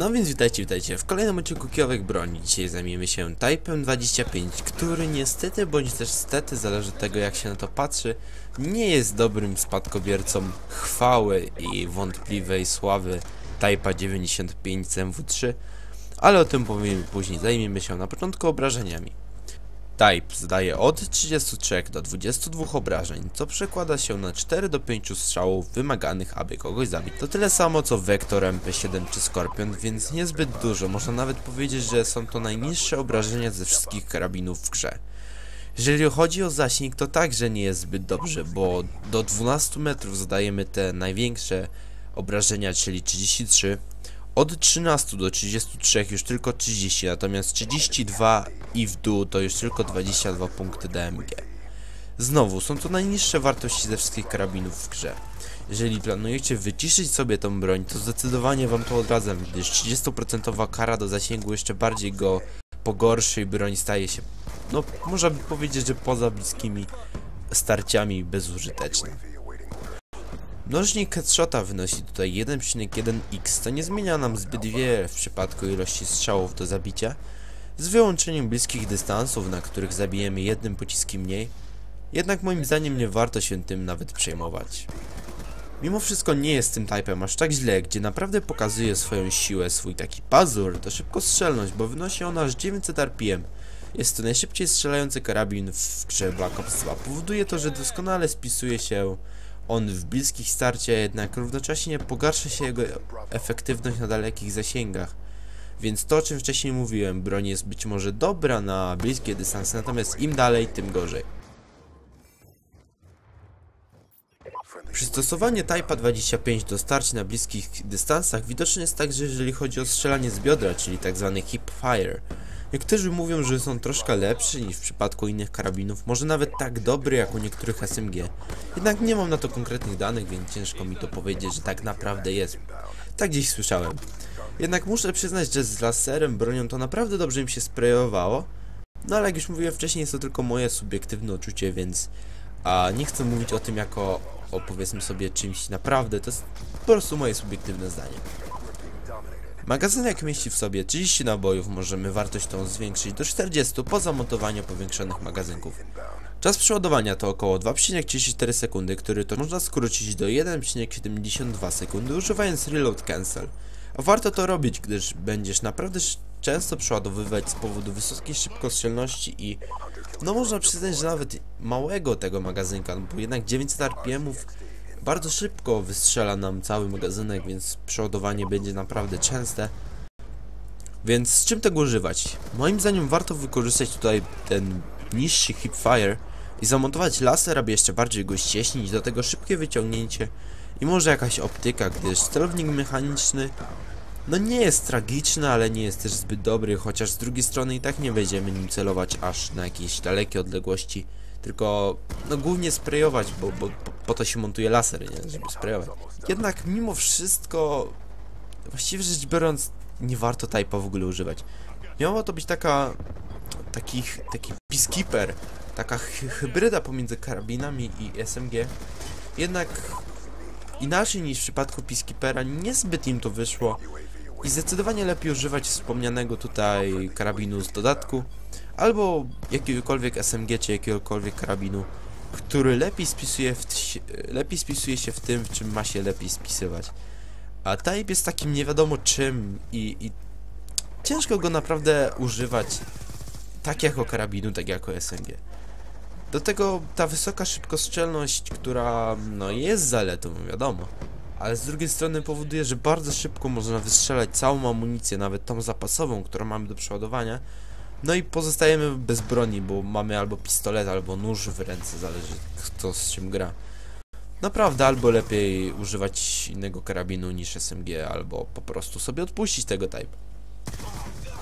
No więc witajcie, witajcie w kolejnym odcinku Kijowek Broni. Dzisiaj zajmiemy się Typem 25, który niestety, bądź też stety, zależy od tego jak się na to patrzy, nie jest dobrym spadkobiercą chwały i wątpliwej sławy Typa 95 z MW3, ale o tym powiemy później, zajmiemy się na początku obrażeniami. Type zdaje od 33 do 22 obrażeń, co przekłada się na 4 do 5 strzałów wymaganych, aby kogoś zabić. To tyle samo co Vector MP7 czy Scorpion, więc niezbyt dużo. Można nawet powiedzieć, że są to najniższe obrażenia ze wszystkich karabinów w grze. Jeżeli chodzi o zasięg, to także nie jest zbyt dobrze, bo do 12 metrów zadajemy te największe obrażenia, czyli 33, od 13 do 33 już tylko 30, natomiast 32 i w dół to już tylko 22 punkty DMG. Znowu, są to najniższe wartości ze wszystkich karabinów w grze. Jeżeli planujecie wyciszyć sobie tą broń, to zdecydowanie wam to odradzam, gdyż 30% kara do zasięgu jeszcze bardziej go pogorszy i broń staje się, no można by powiedzieć, że poza bliskimi starciami bezużyteczna. Mnożnik headshota wynosi tutaj 1,1x, co nie zmienia nam zbyt wiele w przypadku ilości strzałów do zabicia, z wyłączeniem bliskich dystansów, na których zabijemy jednym pociskiem mniej, jednak moim zdaniem nie warto się tym nawet przejmować. Mimo wszystko nie jest tym typem aż tak źle, gdzie naprawdę pokazuje swoją siłę, swój taki pazur, to szybkostrzelność, bo wynosi ona aż 900 RPM. Jest to najszybciej strzelający karabin w grze Black Ops 2. Powoduje to, że doskonale spisuje się on w bliskich starciach, jednak równocześnie pogarsza się jego efektywność na dalekich zasięgach. Więc to, o czym wcześniej mówiłem, broń jest być może dobra na bliskie dystanse, natomiast im dalej, tym gorzej. Przystosowanie Type'a 25 do starć na bliskich dystansach widoczne jest także jeżeli chodzi o strzelanie z biodra, czyli tzw. Tak hip fire. Niektórzy mówią, że są troszkę lepszy niż w przypadku innych karabinów, może nawet tak dobry jak u niektórych SMG. Jednak nie mam na to konkretnych danych, więc ciężko mi to powiedzieć, że tak naprawdę jest. Tak gdzieś słyszałem. Jednak muszę przyznać, że z laserem bronią to naprawdę dobrze im się sprayowało. No ale jak już mówiłem wcześniej, jest to tylko moje subiektywne odczucie, więc a nie chcę mówić o tym jako o powiedzmy sobie czymś naprawdę, to jest po prostu moje subiektywne zdanie. Magazynek mieści w sobie 30 nabojów, możemy wartość tą zwiększyć do 40 po zamontowaniu powiększonych magazynków. Czas przeładowania to około 2,34 sekundy, który to można skrócić do 1,72 sekundy używając Reload Cancel. A warto to robić, gdyż będziesz naprawdę często przeładowywać z powodu wysokiej szybkostrzelności i no można przyznać, że nawet małego tego magazynka, no bo jednak 900 RPMów bardzo szybko wystrzela nam cały magazynek, więc przeładowanie będzie naprawdę częste. Więc z czym tego używać? Moim zdaniem warto wykorzystać tutaj ten niższy hipfire i zamontować laser, aby jeszcze bardziej go ścieśnić, do tego szybkie wyciągnięcie i może jakaś optyka, gdyż celownik mechaniczny no nie jest tragiczny, ale nie jest też zbyt dobry, chociaż z drugiej strony i tak nie będziemy nim celować aż na jakieś dalekie odległości, tylko no głównie sprayować, bo, bo po to się montuje laser, nie? żeby sprayować. Jednak mimo wszystko, właściwie rzecz biorąc, nie warto type'a w ogóle używać. Miała to być taka, taki, taki peacekeeper, taka hybryda pomiędzy karabinami i SMG, jednak inaczej niż w przypadku peacekeepera, niezbyt im to wyszło i zdecydowanie lepiej używać wspomnianego tutaj karabinu z dodatku, albo jakiegokolwiek SMG czy jakiegokolwiek karabinu, który lepiej spisuje, w, lepiej spisuje się w tym, w czym ma się lepiej spisywać. A Type jest takim nie wiadomo czym i, i ciężko go naprawdę używać tak jako karabinu, tak jako SMG. Do tego ta wysoka szybkostrzelność, która no jest zaletą, wiadomo. Ale z drugiej strony powoduje, że bardzo szybko można wystrzelać całą amunicję, nawet tą zapasową, którą mamy do przeładowania, no i pozostajemy bez broni, bo mamy albo pistolet, albo nóż w ręce, zależy kto z czym gra. Naprawdę, albo lepiej używać innego karabinu niż SMG, albo po prostu sobie odpuścić tego type.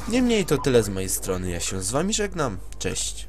Niemniej to tyle z mojej strony, ja się z wami żegnam, cześć.